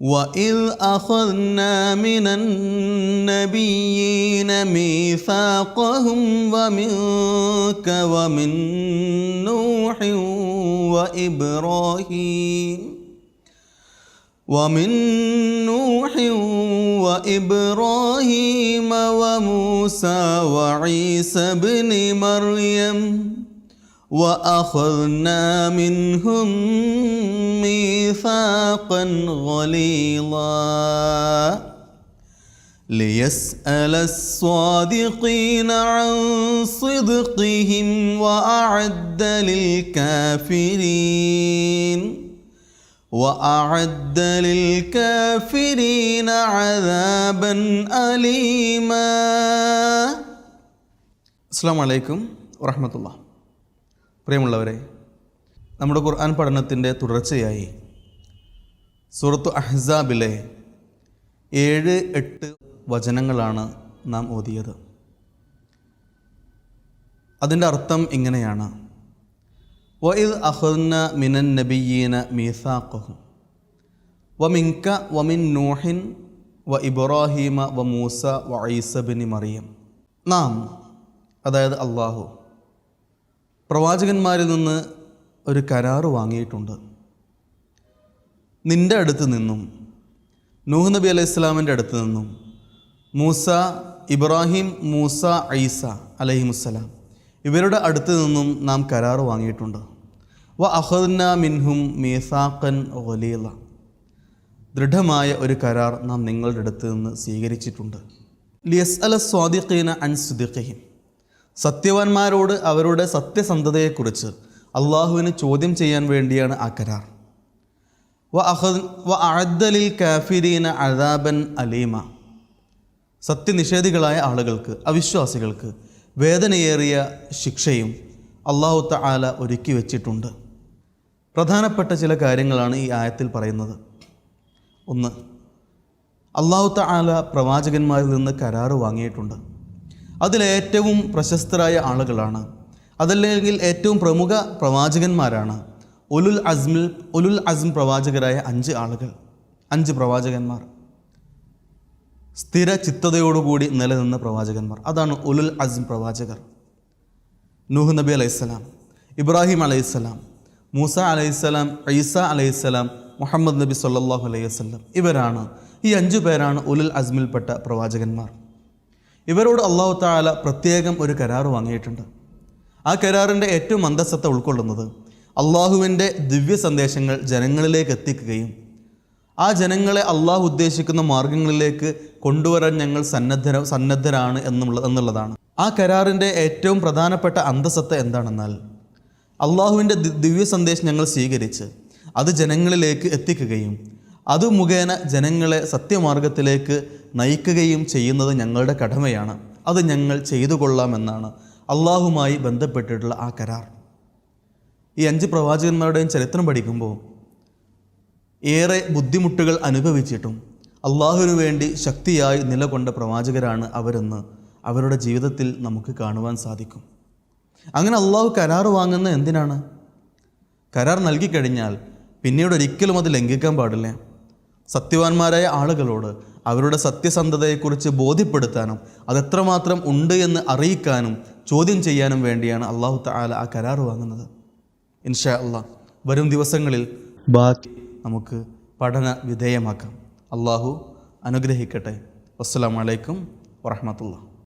وإذ أخذنا من النبيين ميثاقهم ومنك ومن نوح وإبراهيم ومن نوح وإبراهيم وموسى وعيسى بن مريم وأخذنا منهم ميثاقا غليظا. ليسأل الصادقين عن صدقهم وأعد للكافرين. وأعد للكافرين عذابا أليما. السلام عليكم ورحمة الله. പ്രിയമുള്ളവരെ നമ്മുടെ ഖുർആൻ പഠനത്തിന്റെ തുടർച്ചയായി സൂറത്തു അഹ്സാബിലെ ഏഴ് എട്ട് വചനങ്ങളാണ് നാം ഓതിയത്. അതിന്റെ അർത്ഥം ഇങ്ങനെയാണ്. വഇദ് അഹുന്ന മിനൻ നബിയീന മീസാഖഹും. വമിൻക വമിൻ നൂഹിൻ വ ഇബ്രാഹീമ വ മൂസ വ ഐസബിനി മറിയം. നാം അതായത് അള്ളാഹു പ്രവാചകന്മാരിൽ നിന്ന് ഒരു കരാറ് വാങ്ങിയിട്ടുണ്ട്. നിന്റെ അടുത്ത് നിന്നും നൂഹ് നബി അലൈഹി ഇസ്ലാമിന്റെ അടുത്ത് നിന്നും മൂസ ഇബ്രാഹിം മൂസ ഐസ അലഹിമുസ്സലാം ഇവരുടെ അടുത്ത് നിന്നും നാം കരാറ് വാങ്ങിയിട്ടുണ്ട്. വ അഹദ്ന മിൻഹും മീസാഖൻ ഒലീല ദൃഢമായ ഒരു കരാർ നാം നിങ്ങളുടെ അടുത്ത് നിന്ന് സ്വീകരിച്ചിട്ടുണ്ട്. ലിയസ് അല സ്വാദിഖീന അൻ സുദിഖിഹിം. സത്യവാന്മാരോട് അവരുടെ സത്യസന്ധതയെക്കുറിച്ച് അള്ളാഹുവിന് ചോദ്യം ചെയ്യാൻ വേണ്ടിയാണ് ആ കരാർ. വ അഹദ് വ അഴദ്ദലിൽ കാഫിരീന അദാബൻ അലീമ. സത്യനിഷേധികളായ ആളുകൾക്ക് അവിശ്വാസികൾക്ക് വേദനയേറിയ ശിക്ഷയും അള്ളാഹു തആല ഒരുക്കി വച്ചിട്ടുണ്ട്. പ്രധാനപ്പെട്ട ചില കാര്യങ്ങളാണ് ഈ ആയത്തിൽ പറയുന്നത്. ഒന്ന് അള്ളാഹു തആല പ്രവാചകന്മാരിൽ നിന്ന് കരാറ് വാങ്ങിയിട്ടുണ്ട്. അതിലേറ്റവും പ്രശസ്തരായ ആളുകളാണ്. അതല്ലെങ്കിൽ ഏറ്റവും പ്രമുഖ പ്രവാചകന്മാരാണ്. ഉലുൽ അസ്മിൽ ഉലുൽ അസ്മ പ്രവാചകരായ അഞ്ച് ആളുകൾ അഞ്ച് പ്രവാചകന്മാർ. സ്ഥിര ചിത്തതയോടുകൂടി നിലനിന്ന പ്രവാചകന്മാർ. അതാണ് ഉലുൽ അസ്മ പ്രവാചകർ. നൂഹ് നബി അലൈഹിസ്സലാം ഇബ്രാഹിം അലൈഹിസ്സലാം മൂസ അലൈഹിസ്സലാം ഈസ അലൈഹിസ്സലാം മുഹമ്മദ് നബി സല്ലല്ലാഹു അലൈഹി വസല്ലം. ഇവരാണ് ഈ അഞ്ചു പേരാണ് ഉലുൽ അസ്മിൽപ്പെട്ട പ്രവാചകന്മാർ. ഇവരോട് അള്ളാഹു താല പ്രത്യേകം ഒരു കരാർ വാങ്ങിയിട്ടുണ്ട്. ആ കരാറിന്റെ ഏറ്റവും അന്തസ്സത്തെ ഉൾക്കൊള്ളുന്നത് അള്ളാഹുവിന്റെ ദിവ്യ സന്ദേശങ്ങൾ ജനങ്ങളിലേക്ക് എത്തിക്കുകയും ആ ജനങ്ങളെ അള്ളാഹു ഉദ്ദേശിക്കുന്ന മാർഗങ്ങളിലേക്ക് കൊണ്ടുവരാൻ ഞങ്ങൾ സന്നദ്ധര സന്നദ്ധരാണ് എന്നുള്ള എന്നുള്ളതാണ്. ആ കരാറിന്റെ ഏറ്റവും പ്രധാനപ്പെട്ട അന്തസ്സത്ത എന്താണെന്നാൽ അള്ളാഹുവിന്റെ ദിവ്യ സന്ദേശം ഞങ്ങൾ സ്വീകരിച്ച് അത് ജനങ്ങളിലേക്ക് എത്തിക്കുകയും അത് മുഖേന ജനങ്ങളെ സത്യമാർഗത്തിലേക്ക് നയിക്കുകയും ചെയ്യുന്നത് ഞങ്ങളുടെ കടമയാണ്. അത് ഞങ്ങൾ ചെയ്തു കൊള്ളാമെന്നാണ് അള്ളാഹുമായി ബന്ധപ്പെട്ടിട്ടുള്ള ആ കരാർ. ഈ അഞ്ച് പ്രവാചകന്മാരുടെയും ചരിത്രം പഠിക്കുമ്പോൾ ഏറെ ബുദ്ധിമുട്ടുകൾ അനുഭവിച്ചിട്ടും അള്ളാഹുവിനു വേണ്ടി ശക്തിയായി നിലകൊണ്ട പ്രവാചകരാണ് അവരെന്ന് അവരുടെ ജീവിതത്തിൽ നമുക്ക് കാണുവാൻ സാധിക്കും. അങ്ങനെ അള്ളാഹു കരാർ വാങ്ങുന്ന എന്തിനാണ്? കരാർ നൽകിക്കഴിഞ്ഞാൽ പിന്നീട് ഒരിക്കലും അത് ലംഘിക്കാൻ പാടില്ല. സത്യവാന്മാരായ ആളുകളോട് അവരുടെ സത്യസന്ധതയെക്കുറിച്ച് ബോധ്യപ്പെടുത്താനും അതെത്രമാത്രം ഉണ്ട് എന്ന് അറിയിക്കാനും ചോദ്യം ചെയ്യാനും വേണ്ടിയാണ് അള്ളാഹു താല ആ കരാർ വാങ്ങുന്നത്. ഇൻഷാ അള്ളാഹ് വരും ദിവസങ്ങളിൽ ബാക്കി നമുക്ക് പഠന വിധേയമാക്കാം. അള്ളാഹു അനുഗ്രഹിക്കട്ടെ. അസ്സാം വലൈക്കും വറഹമത്തുള്ള